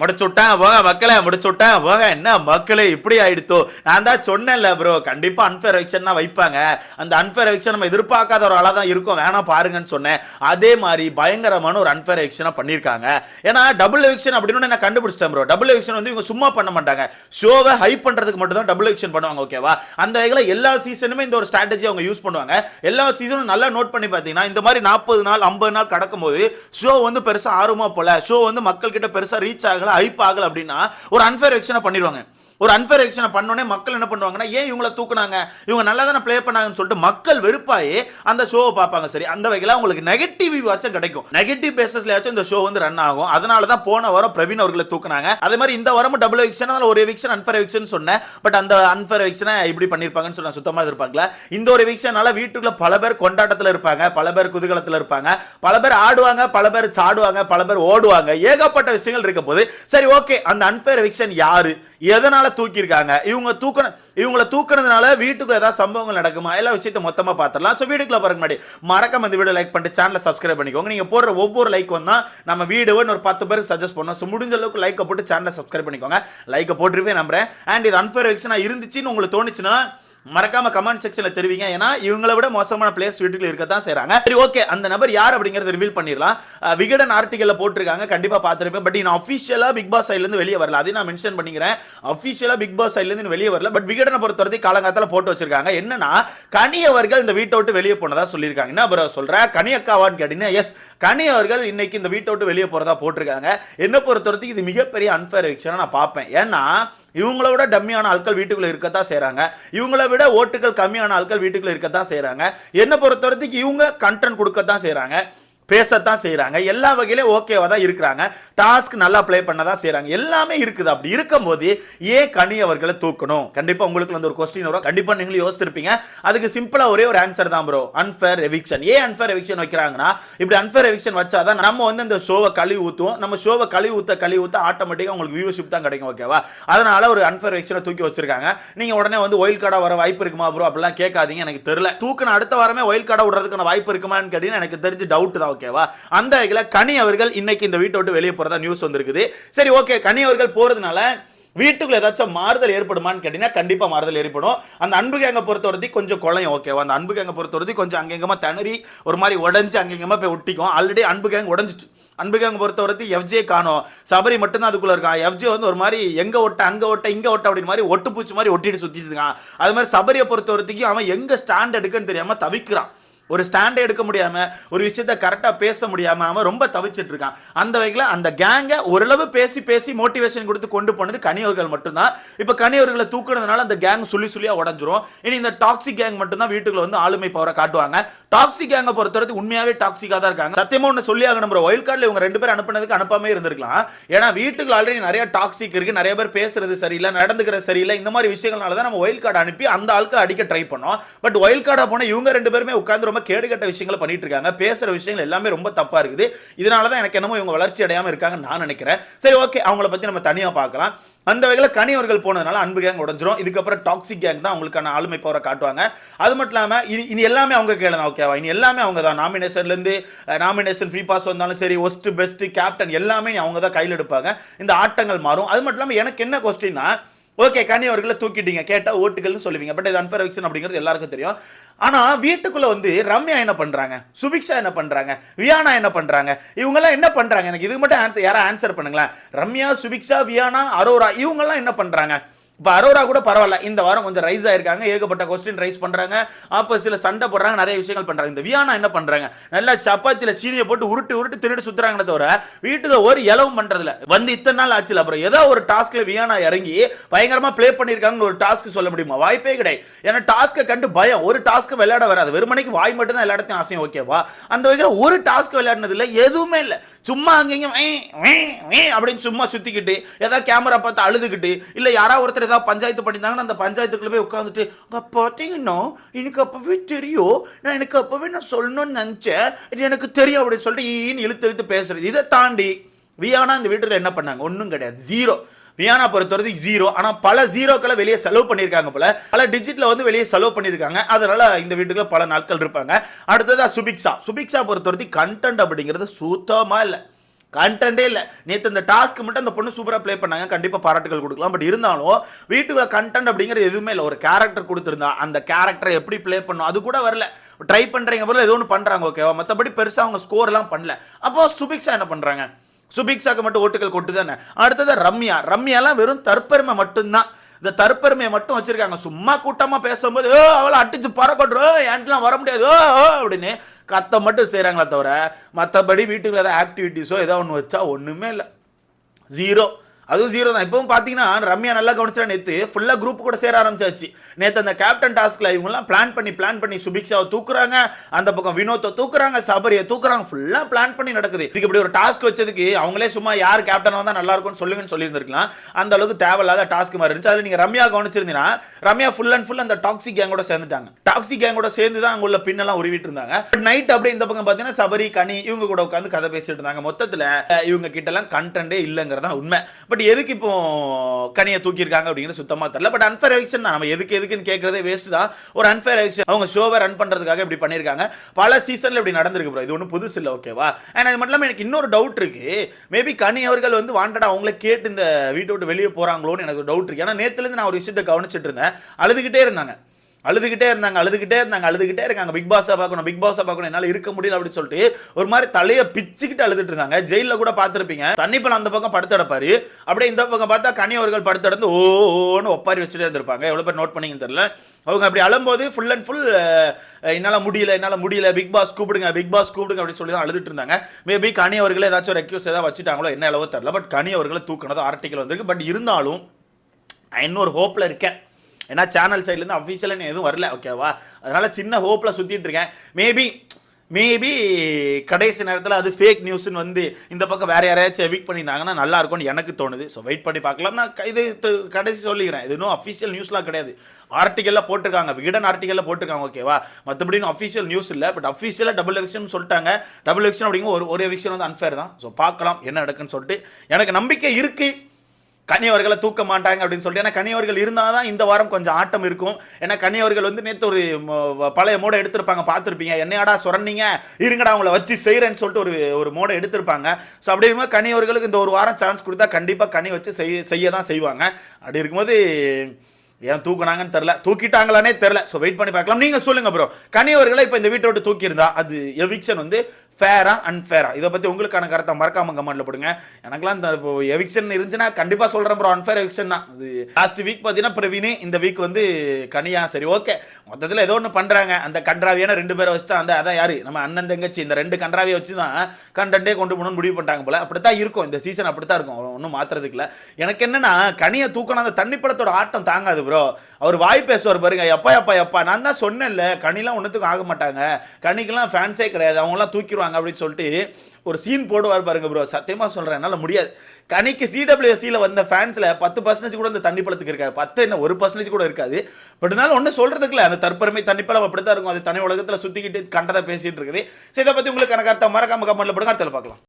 முடிச்சு விட்டேன் போக மக்களை முடிச்சு விட்டேன் போக என்ன மக்களே இப்படி ஆயிடுத்தோ? நான் தான் சொன்னேன்ல ப்ரோ கண்டிப்பா அன்ஃபேர் எலெக்ஷன் தான் வைப்பாங்க. அந்த அன்ஃபேர் எலெக்ஷன் நம்ம எதிர்பார்க்காத ஒரு ஆளா தான் இருக்கும் வேணா பாருங்கன்னு சொன்னேன். அதே மாதிரி பயங்கரமான ஒரு அன்ஃபேர் எவிக்ஷனா பண்ணிருக்காங்க ஏன்னா டபுள் எலெக்ஷன் அப்படின்னு நான் கண்டுபிடிச்சிட்டேன் ப்ரோ டபுள் எலெக்ஷன் வந்து இவங்க சும்மா பண்ண மாட்டாங்க. ஷோவை ஹைப் பண்றதுக்கு மட்டும் தான் டபுள் எலெக்ஷன் பண்ணுவாங்க ஓகேவா அந்த வகையில் எல்லா சீசனுமே இந்த ஒரு ஸ்ட்ராட்டஜி அவங்க யூஸ் பண்ணுவாங்க. எல்லா சீசனும் நல்லா நோட் பண்ணி பார்த்தீங்கன்னா இந்த மாதிரி நாற்பது நாள் ஐம்பது நாள் கடக்கும் போது ஷோ வந்து பெருசா ஆர்வமா போல. ஷோ வந்து மக்கள் கிட்ட பெருசா ரீச் ஆகல ஹைப் ஆகல அப்படின்னா ஒரு அன்ஃபேர் எக்ஷனை பண்ணிடுவாங்க. ஒரு அன்ஃபேர் எக்ஷனை பண்ணோடனே மக்கள் என்ன பண்ணுவாங்கன்னா ஏன் இவங்கள தூக்குனாங்க? இவங்க நல்லா தானே ப்ளே பண்ணாங்கன்னு சொல்லிட்டு மக்கள் வெறுப்பாயே அந்த ஷோவை பார்ப்பாங்க. சரி அந்த வகையில் உங்களுக்கு நெகட்டிவ் வாச்சும் கிடைக்கும். நெகட்டிவ் பேசஸ்லயாச்சும் இந்த ஷோ வந்து ரன் ஆகும். அதனால தான் போன வாரம் பிரவீன் அவர்களை தூக்குனாங்க. அதே மாதிரி இந்த வாரமும் டபுள் எவிக்ஷன் அதில் ஒரு எவிக்ஷன் அன்ஃபேர் எவிக்ஷன் சொன்னேன். பட் அந்த அன்ஃபேர் எவிக்ஷனை இப்படி பண்ணியிருப்பாங்கன்னு சொன்ன சுத்தமாக இருப்பாங்களா இந்த ஒரு எவிக்ஷனால வீட்டுக்குள்ள பல பேர் கொண்டாட்டத்தில் இருப்பாங்க. பல பேர் குதூகலத்தில் இருப்பாங்க. பல பேர் ஆடுவாங்க. பல பேர் சாடுவாங்க. பல பேர் ஓடுவாங்க. ஏகப்பட்ட விஷயங்கள் இருக்க போது சரி ஓகே அந்த அன்ஃபேர் எவிக்ஷன் யாரு? எதனால தூக்கியிருக்காங்க. இவங்க தூக்கணும் இவங்கள தூக்குனதுனால வீட்டுக்குள்ள ஏதாவது சம்பவங்கள் நடக்குமா? எல்லா விஷயத்தை மொத்தமாக பார்த்துடலாம் ஸோ வீட்டுக்குள்ள பாருங்க முன்னாடி மறக்காம இந்த வீடியோ லைக் பண்ணிட்டு சேனலை சப்ஸ்கிரைப் பண்ணிக்கோங்க. நீங்கள் போடுற ஒவ்வொரு லைக் வந்தால் நம்ம வீடியோன்னு ஒரு பத்து பேருக்கு சஜஸ்ட் பண்ணோம் ஸோ முடிஞ்ச அளவுக்கு லைக்கை போட்டு சேனலை சப்ஸ்கிரைப் பண்ணிக்கோங்க. லைக்கை போட்டுருவே நம்புறேன். அண்ட் இது அன்ஃபேர் நான் இருந்துச்சுன்னு உங்களுக்கு தோணுச்சுன்னா மறக்காம கமெண்ட் செக்ஷன்ல தெரிவிங்க. ஏன்னா இவங்கள விட மோசமான பிளேயர்ஸ் வீட்டுக்குள்ள இருக்க தான் செய்யறாங்க சரி ஓகே அந்த நபர் யார் அப்படிங்கறத ரிவீல் பண்ணிடலாம். விகடன் ஆர்டிகல்ல போட்டிருக்காங்க. கண்டிப்பா பார்த்துருப்பேன். பட் நான் அஃபிஷியலா பிக் பாஸ் சைட்ல இருந்து வெளியே வரல. அதையும் நான் மென்ஷன் பண்ணிக்கிறேன். அஃபிஷியலா பிக் பாஸ் சைட்ல இருந்து வெளியே வரல. பட் விகடனை பொறுத்தவரை காலங்காலத்தில் போட்டு வச்சிருக்காங்க. என்னன்னா கனி அவர்கள் இந்த வீட்டை விட்டு வெளியே போனதா சொல்லியிருக்காங்க. என்ன அப்புறம் சொல்ற? கனி அக்காவான்னு கேட்டீங்கன்னா எஸ் கனி அவர்கள் இன்னைக்கு இந்த வீட்டை விட்டு வெளியே போறதா போட்டிருக்காங்க. என்ன பொறுத்தவரைக்கும் இது மிகப்பெரிய அன்ஃபேர் எவிக்ஷனா நான் பார்ப்பேன். ஏன்னா இவங்கள விட டம்மியான ஆட்கள் வீட்டுக்குள்ள இருக்கத்தான் செய்கிறாங்க இவங்கள விட ஓட்டுகள் கம்மியான ஆட்கள் வீட்டுக்குள்ள இருக்கத்தான் என்னை என்ன பொறுத்தவரைக்கும் இவங்க கண்டென்ட் கொடுக்கத்தான் செய்கிறாங்க பேசத்தான் செய்கிறாங்க எல்லா வகையிலையும் ஓகேவாக தான் இருக்கிறாங்க. டாஸ்க் நல்லா ப்ளே பண்ண தான் செய்கிறாங்க எல்லாமே இருக்குது. அப்படி இருக்கும்போது ஏன் கனி அவர்களை தூக்கணும்? கண்டிப்பாக உங்களுக்கு வந்து ஒரு கொஸ்டின் வரும். கண்டிப்பாக நீங்களும் யோசிச்சிருப்பீங்க. அதுக்கு சிம்பிளாக ஒரே ஒரு ஆன்சர் தான் ப்ரோ அன்ஃபேர் எவிக்ஷன் ஏன் அன்ஃபேர் எவிக்ஷன் வைக்கிறாங்கன்னா இப்படி அன்ஃபேர் எவிக்ஷன் வச்சா தான் நம்ம வந்து இந்த ஷோவை கழுவி ஊற்றுவோம் நம்ம ஷோவை கழுவி ஊற்ற கழுவி ஊற்ற ஆட்டோமேட்டிக்காக உங்களுக்கு வியூவர்ஷிப் தான் கிடைக்கும் ஓகேவா அதனால ஒரு அன்ஃபேர் எவிக்ஷனை தூக்கி வச்சிருக்காங்க. நீங்கள் உடனே வந்து ஒயில் கார்டாக வர வாய்ப்பு இருக்குமா ப்ரோ அப்படிலாம் கேட்காதீங்க. எனக்கு தெரியல. தூக்கின அடுத்த வாரமே ஒயில் கார்டாக விடுறதுக்கான வாய்ப்பு இருக்குமான்னு கேட்டீங்கன்னா எனக்கு தெரிஞ்சு டவுட் தான். ஓகேவா? அந்த வகையில் கனி அவர்கள் இன்னைக்கு இந்த வீட்டை விட்டு வெளியே போகிறதா நியூஸ் வந்திருக்குது. சரி ஓகே கனி அவர்கள் போகிறதுனால வீட்டுக்குள்ள ஏதாச்சும் மாறுதல் ஏற்படுமான்னு கேட்டீங்கன்னா கண்டிப்பாக மாறுதல் ஏற்படும். அந்த அன்பு கேங்க பொறுத்த வரைக்கும் கொஞ்சம் குழையும் ஓகேவா அந்த அன்பு கேங்க பொறுத்த கொஞ்சம் அங்கங்கமா திணறி ஒரு மாதிரி உடஞ்சி அங்கங்கமா போய் ஒட்டிக்கும். ஆல்ரெடி அன்பு கேங் உடஞ்சிட்டு அன்பு கேங் பொறுத்த வரைக்கும் எஃப்ஜே காணும். சபரி மட்டும்தான் அதுக்குள்ள இருக்கான். எஃப்ஜே வந்து ஒரு மாதிரி எங்கே ஒட்ட அங்கே ஒட்ட இங்கே ஒட்ட அப்படின்னு மாதிரி ஒட்டு பூச்சி மாதிரி ஒட்டிட்டு சுற்றிட்டு இருக்கான். அது மாதிரி சபரியை பொறுத்த வரைக்கும் அவன் எங்கே ஸ்டாண்ட் எடுக்குன்னு தெரியாமல் தவிக்கிறான். ஒரு ஸ்டாண்டை எடுக்க முடியாமல் ஒரு விஷயத்த கரெக்டாக பேச முடியாமல் அவன் ரொம்ப தவிச்சிட்டு இருக்கான். அந்த வகையில் அந்த கேங்கை ஓரளவு பேசி பேசி மோட்டிவேஷன் கொடுத்து கொண்டு போனது கனியவர்கள் மட்டும்தான். இப்போ கனியவர்களை தூக்குனதுனால அந்த கேங் சொல்லி சொல்லியாக உடஞ்சிரும். இனி இந்த டாக்ஸிக் கேங் மட்டும்தான் வீட்டுக்குள்ள வந்து ஆளுமை பவரை காட்டுவாங்க. டாக்ஸிக் கேங்கை பொறுத்தவரைக்கும் உண்மையாவே டாக்ஸிக்கா தான் இருக்காங்க. சத்தியமா ஒன்று சொல்லி ஆகணும் ப்ரோ ஒயில் கார்டில் இவங்க ரெண்டு பேர் அனுப்பினதுக்கு அனுப்பாமே இருந்திருக்கலாம். ஏன்னா வீட்டுக்கு ஆல்ரெடி நிறைய டாக்ஸிக் இருக்கு நிறைய பேர் பேசுறது சரியில்லை நடந்துக்கிறது சரியில்லை இந்த மாதிரி விஷயங்கள்னால தான் நம்ம ஒயில் கார்டு அனுப்பி அந்த ஆளுக்கு அடிக்க ட்ரை பண்ணோம். பட் ஒயில் கார்டாக போனால் இவங்க ரெண்டு பேருமே உட்காந்து ரொம்ப கேடுகட்ட விஷயங்களை பண்ணிட்டு இருக்காங்க. பேசுற விஷயங்கள் எல்லாமே ரொம்ப தப்பா இருக்குது. இதனால தான் எனக்கு என்னமோ இவங்க வளர்ச்சி அடையாமல் இருக்காங்கன்னு நான் நினைக்கிறேன். சரி ஓகே அவங்கள பற்றி நம்ம தனியாக பார்க்கலாம். அந்த வகையில் கனி அவர்கள் போனதுனால அன்பு கேங் உடஞ்சிரும். இதுக்கப்புறம் டாக்ஸிக் கேங் தான் அவங்களுக்கான ஆளுமை பவரை காட்டுவாங்க. அது மட்டும் இல்லாமல் இனி இனி எல்லாமே அவங்க கேளு ஓகே ஓகேவா எல்லாமே அவங்க தான் நாமினேஷன்லேருந்து நாமினேஷன் ஃப்ரீ பாஸ் வந்தாலும் சரி ஒஸ்ட் பெஸ்ட்டு கேப்டன் எல்லாமே அவங்க தான் கையில் எடுப்பாங்க. இந்த ஆட்டங்கள் மாறும். அது மட்டும் இல்லாமல் எனக்கு என்ன கொஸ்டின்னா ஓகே கனி அவர்களை தூக்கிட்டீங்க. கேட்டால் ஓட்டுகள்னு சொல்லுவீங்க. பட் இது அன்ஃபர் எவிக்ஷன் அப்படிங்கிறது எல்லாருக்கும் தெரியும். ஆனா வீட்டுக்குள்ள வந்து ரம்யா என்ன பண்றாங்க? சுபிக்ஷா என்ன பண்றாங்க? வியானா என்ன பண்றாங்க? இவங்கெல்லாம் என்ன பண்றாங்க? எனக்கு இதுக்கு மட்டும் ஆன்சர் யாரா ஆன்சர் பண்ணுங்களேன். ரம்யா சுபிக்ஷா வியானா அரோரா இவங்கெல்லாம் என்ன பண்றாங்க? இப்போ அரோரா கூட பரவாயில்ல. இந்த வாரம் கொஞ்சம் ரைஸ் ஆயிருக்காங்க. ஏகப்பட்ட கொஸ்டின் ரைஸ் பண்ணுறாங்க அப்போ சில சண்டை போடுறாங்க. நிறைய விஷயங்கள் பண்ணுறாங்க இந்த வியானா என்ன பண்ணுறாங்க நல்லா சப்பாத்தியில் சீனியை போட்டு உருட்டு உருட்டு திருட்டு சுத்துறாங்களே தவிர வீட்டில் ஒரு இலவும் பண்றதுல வந்து இத்தனை நாள் ஆச்சுல அப்புறம் ஏதோ ஒரு டாஸ்கில் வியானா இறங்கி பயங்கரமாக ப்ளே பண்ணியிருக்காங்கன்னு ஒரு டாஸ்க் சொல்ல முடியுமா? வாய்ப்பே கிடையாது. ஏன்னா டாஸ்க்கை கண்டு பயம். ஒரு டாஸ்க் விளையாட வராது. வெறுமனைக்கு வாய் மட்டும் தான் எல்லா இடத்தையும் ஆசையும் ஓகேவா அந்த வகையில் ஒரு டாஸ்க் விளையாடினதில்ல. எதுவுமே இல்லை. சும்மா அங்கேயும் அப்படின்னு சும்மா சுற்றிக்கிட்டு ஏதாவது கேமரா பார்த்து அழுதுகிட்டு இல்லை யாராவது ஒருத்தர் ஏதாவது பஞ்சாயத்து பண்ணியிருந்தாங்கன்னா அந்த பஞ்சாயத்துக்குள்ளே போய் உட்காந்துட்டு அங்க பார்த்தீங்கன்னா எனக்கு அப்போவே தெரியும். நான் எனக்கு அப்போவே நான் சொல்லணும்னு நினச்சேன். இது எனக்கு தெரியும் அப்படின்னு சொல்லிட்டு ஈன்னு இழுத்து இழுத்து பேசுறது. இதை தாண்டி வியானா இந்த வீட்டில் என்ன பண்ணாங்க? ஒன்றும் கிடையாது. ஜீரோ வியானா பொறுத்தவரை ஜீரோ ஆனால் பல ஜீரோக்களை வெளியே செலவு பண்ணியிருக்காங்க போல. பல டிஜிட்டில் வந்து வெளியே செலவு பண்ணியிருக்காங்க. அதனால இந்த வீட்டுக்குள்ள பல நாட்கள் இருப்பாங்க. அடுத்ததா சுபிக்ஷா சுபிக்ஷா பொறுத்தவரைக்கும் கண்டென்ட் அப்படிங்கிறது சுத்தமாக இல்லை. கண்டென்ட்டே இல்லை. நேற்று இந்த டாஸ்க்கு மட்டும் அந்த பொண்ணு சூப்பராக ப்ளே பண்ணாங்க. கண்டிப்பாக பாராட்டுகள் கொடுக்கலாம். பட் இருந்தாலும் வீட்டுக்குள்ள கண்டென்ட் அப்படிங்கிறது எதுவுமே இல்லை. ஒரு கேரக்டர் கொடுத்துருந்தா அந்த கேரக்டரை எப்படி ப்ளே பண்ணும் அது கூட வரல. ட்ரை பண்ணுறீங்க போல ஏதோ ஒன்று பண்ணுறாங்க ஓகேவா மற்றபடி பெருசாக அவங்க ஸ்கோர்லாம் பண்ணல. அப்போ சுபிக்ஸா என்ன பண்ணுறாங்க சுபிக்ஸாக்கு மட்டும் ஓட்டுகள் கொட்டு தானே அடுத்தது ரம்யா. ரம்யாலாம் வெறும் தற்பெருமை மட்டும்தான். இந்த தற்பெருமையை மட்டும் வச்சிருக்காங்க. சும்மா கூட்டமாக பேசும்போது ஓ அவளை அடிச்சு பறக்கட்டும் என்கிட்டலாம் வர முடியாது. ஓ ஓ அப்படின்னு கத்த மட்டும் செய்கிறாங்களே தவிர மற்றபடி வீட்டுக்குள்ள ஏதாவது ஆக்டிவிட்டீஸோ ஏதோ ஒன்று வச்சா ஒன்றுமே இல்லை. ஜீரோ அதுவும் ஜீரோ தான். இப்பவும் பார்த்தீங்கன்னா ரம்யா நல்லா கவனிச்சா நேற்று ஃபுல்லாக குரூப் கூட சேர ஆரம்பிச்சாச்சு. நேற்று அந்த கேப்டன் டாஸ்கில் இவங்கெல்லாம் பிளான் பண்ணி பிளான் பண்ணி சுபிக்ஷாவை தூக்குறாங்க. அந்த பக்கம் வினோத்தை தூக்குறாங்க சபரியை தூக்குறாங்க. ஃபுல்லாக பிளான் பண்ணி நடக்குது. இதுக்கு இப்படி ஒரு டாஸ்க் வச்சதுக்கு அவங்களே சும்மா யார் கேப்டன் வந்தால் நல்லா இருக்கும்னு சொல்லுங்கன்னு சொல்லியிருந்திருக்கலாம். அந்த அளவுக்கு தேவையில்லாத டாஸ்க் மாதிரி இருந்துச்சு. அதில் நீங்கள் ரம்யா கவனிச்சிருந்தீங்கன்னா ரம்யா ஃபுல் அண்ட் ஃபுல் அந்த டாக்ஸிக் கேங்கோட சேர்ந்துட்டாங்க. டாக்ஸிக் கேங்கோட சேர்ந்து தான் அங்க உள்ள பின்னெல்லாம் உருவிட்டு இருந்தாங்க. பட் நைட் அப்படியே இந்த பக்கம் பார்த்தீங்கன்னா சபரி கனி இவங்க கூட உட்காந்து கதை பேசிட்டு இருந்தாங்க. மொத்தத்தில் இவங்க கிட்டலாம் கண்டென்ட்டே இல்லைங்கிறதான் உண்மை. பட் பட் எதுக்கு இப்போ கனியை தூக்கியிருக்காங்க அப்படிங்கிறது சுத்தமாக தெரியல. பட் அன்ஃபேர் எவிக்ஷன் தான். நம்ம எதுக்கு எதுக்குன்னு கேட்கறதே வேஸ்ட் தான். ஒரு அன்ஃபேர் எவிக்ஷன் அவங்க ஷோவை ரன் பண்ணுறதுக்காக இப்படி பண்ணியிருக்காங்க. பல சீசனில் இப்படி நடந்திருக்கு ப்ரோ இது ஒன்றும் புதுசு இல்லை ஓகேவா அண்ட் அது மட்டும் இல்லாமல் எனக்கு இன்னொரு டவுட் இருக்குது மேபி கனி அவர்கள் வந்து வாண்டடா அவங்கள கேட்டு இந்த வீட்டை விட்டு வெளியே போகிறாங்களோன்னு எனக்கு டவுட் இருக்கு. ஏன்னா நேற்றுலேருந்து நான் ஒரு விஷயத்தை கவனிச்சிட்டு இருந்தேன். அழுதுகிட்டே இருந்தாங்க. அழுதுகிட்டே இருந்தாங்க அழுதுகிட்டே இருந்தாங்க அழுதுகிட்டே இருக்காங்க. பிக் பாஸை பார்க்கணும் பிக் பாஸை பார்க்கணும் என்னால் இருக்க முடியல அப்படின்னு சொல்லிட்டு ஒரு மாதிரி தலையை பிச்சுக்கிட்டு அழுதுட்டு இருந்தாங்க. ஜெயிலில் கூட பார்த்துருப்பீங்க. தண்ணிப்பழம் அந்த பக்கம் படுத்தடப்பாரு அப்படியே இந்த பக்கம் பார்த்தா கனி அவர்கள் படுத்தடந்து ஓன்னு ஒப்பாரி வச்சுட்டே இருந்திருப்பாங்க. எவ்வளோ பேர் நோட் பண்ணிங்கன்னு தெரியல. அவங்க அப்படி அழும்போது ஃபுல் அண்ட் ஃபுல் என்னால் முடியல என்னால் முடியல பிக் பாஸ் கூப்பிடுங்க பிக் பாஸ் கூப்பிடுங்க அப்படின்னு சொல்லி தான் அழுதுட்டு இருந்தாங்க. மேபி கனி அவர்களே ஏதாச்சும் ஒரு ரெக்யூஸ் ஏதாவது வச்சுட்டாங்களோ என்ன அளவோ தெரில பட் கனி அவர்களை தூக்கினதோ ஆர்டிக்கல் வந்திருக்கு. பட் இருந்தாலும் நான் இன்னொரு ஹோப்பில் இருக்கேன். ஏன்னா சேனல் சைட்லேருந்து அஃபிஷியலாக எதுவும் வரல ஓகேவா அதனால் சின்ன ஹோப்பில் சுற்றிட்டு இருக்கேன். மேபி மேபி கடைசி நேரத்தில் அது ஃபேக் நியூஸ்னு வந்து இந்த பக்கம் வேறு யாரையாச்சும் எவிக் பண்ணியிருந்தாங்கன்னா நல்லா இருக்கும்னு எனக்கு தோணுது. ஸோ வெயிட் பண்ணி பார்க்கலாம். நான் இது கடைசி சொல்லிக்கிறேன். இது இன்னும் அஃபிஷியல் நியூஸ்லாம் கிடையாது. ஆர்டிக்கலில் போட்டிருக்காங்க. விகடன் ஆர்டிக்கலில் போட்டிருக்காங்க ஓகேவா மற்றபடி அஃபிஷியல் நியூஸ் இல்லை. பட் அஃபிஷியலாக டபுள் எவிக்ஷன் சொல்லிட்டாங்க. டபுள் எவிக்ஷன் அப்படிங்கிற ஒரு ஒரு எவிக்ஷன் வந்து அன்ஃபேர் தான். ஸோ பார்க்கலாம் என்ன நடக்குன்னு சொல்லிட்டு. எனக்கு நம்பிக்கை இருக்குது கனியவர்களை தூக்க மாட்டாங்க அப்படின்னு சொல்லிட்டு. ஏன்னா கனியவர்கள் இருந்தால் தான் இந்த வாரம் கொஞ்சம் ஆட்டம் இருக்கும். ஏன்னா கனியவர்கள் வந்து நேற்று ஒரு பழைய மோடை எடுத்திருப்பாங்க பார்த்துருப்பீங்க. என்னையாடா சுரண்டிங்க? இருங்கடா அவங்கள வச்சு செய்கிறேன்னு சொல்லிட்டு ஒரு ஒரு மோடை எடுத்திருப்பாங்க. ஸோ அப்படி இருக்கும்போது கனியவர்களுக்கு இந்த ஒரு வாரம் சான்ஸ் கொடுத்தா கண்டிப்பாக கனி வச்சு செய்ய செய்ய தான் செய்வாங்க. அப்படி இருக்கும்போது ஏன் தூக்குனாங்கன்னு தெரில தூக்கிட்டாங்களானே தெரில ஸோ வெயிட் பண்ணி பார்க்கலாம். நீங்கள் சொல்லுங்கள் ப்ரோ கனியவர்களை இப்போ இந்த வீட்டை விட்டு தூக்கியிருந்தா அது எவிக்ஷன் வந்து ஃபேரா அன்ஃபேரா இதை பற்றி உங்களுக்கான கருத்தை மறக்காம கமெண்ட்ல போடுங்க. எனக்குலாம் இந்த இப்போ எவிக்ஷன் இருந்துச்சுன்னா கண்டிப்பாக சொல்கிறேன் ப்ரோ அன்ஃபேர் எவிக்ஷன் தான். அது லாஸ்ட் வீக் பார்த்தீங்கன்னா பிரவீன் இந்த வீக் வந்து கனியா சரி ஓகே மொத்தத்தில் ஏதோ ஒன்று பண்ணுறாங்க அந்த கன்றாவியான ரெண்டு பேரை வச்சு தான் அந்த அதான் யாரு? நம்ம அண்ணன் தங்கச்சி. இந்த ரெண்டு கன்றாவியை வச்சு தான் கண்டென்ட்டே கொண்டு போகணும்னு முடிவு பண்ணிட்டாங்க போல. அப்படித்தான் இருக்கும். இந்த சீசன் அப்படித்தான் இருக்கும். ஒன்றும் மாற்றுறதுக்கு இல்லை. எனக்கு என்னென்னா கனியை தூக்கணும் அந்த தண்ணி ஆட்டம் தாங்காது ப்ரோ அவர் வாய் பேசுவார் பாருங்க. எப்பா எப்பா எப்பா? நான் தான் சொன்னேன்ல கனிலாம் ஒன்றுத்துக்கும் ஆக மாட்டாங்க. கனிக்கெல்லாம் ஃபேன்ஸே கிடையாது. அவங்களாம் தூக்கிடுவாங்க அப்படின்னு சொல்லிட்டு ஒரு சீன் போடுவார் பாருங்க ப்ரோ சத்தியமாக சொல்கிறேன் என்னால் முடியாது. கனிக்கு சிடபிள்யூசியில் வந்த ஃபேன்ஸில் பத்து பர்சன்டேஜ் கூட அந்த தண்ணி பழத்துக்கு இருக்காது. பத்து என்ன ஒரு பர்சன்டேஜ் கூட இருக்காது. பட் இருந்தாலும் ஒன்றும் சொல்கிறதுக்குல அந்த தற்பெருமை தண்ணிப்பழம் அப்படி தான் இருக்கும். அது தனி உலகத்தில் சுற்றிக்கிட்டு கண்டதை பேசிகிட்டு இருக்குது. ஸோ இதை பற்றி உங்களுக்கு கணக்கார்த்த மறக்காம கமெண்ட்டில் போடுங்க. அடுத்தல பார்க்கலாம்.